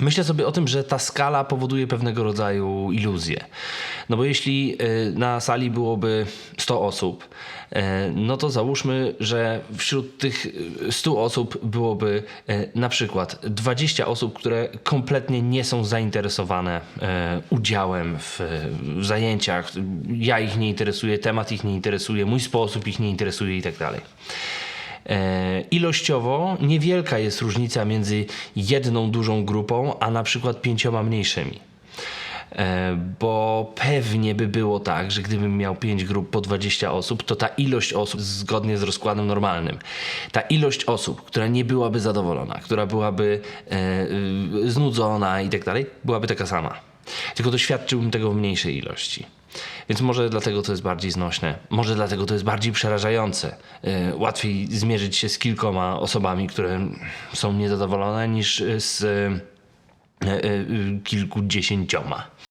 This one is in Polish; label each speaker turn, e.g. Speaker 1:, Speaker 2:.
Speaker 1: Myślę sobie o tym, że ta skala powoduje pewnego rodzaju iluzję. No bo jeśli y, na sali byłoby 100 osób, y, no to załóżmy, że wśród tych y, 100 osób byłoby y, na przykład 20 osób, które kompletnie nie są zainteresowane udziałem w, zajęciach. Ja ich nie interesuje, temat ich nie interesuje, mój sposób ich nie interesuje i tak dalej. E, Ilościowo niewielka jest różnica między jedną dużą grupą, a na przykład pięcioma mniejszymi. E, Bo pewnie by było tak, że gdybym miał 5 grup po 20 osób, to ta ilość osób, zgodnie z rozkładem normalnym, ta ilość osób, która nie byłaby zadowolona, która byłaby e, znudzona i tak dalej, byłaby taka sama. Tylko doświadczyłbym tego w mniejszej ilości. Więc może dlatego to jest bardziej znośne, może dlatego to jest bardziej przerażające. E, Łatwiej zmierzyć się z kilkoma osobami, które są niezadowolone, niż z e, e, kilkudziesięcioma.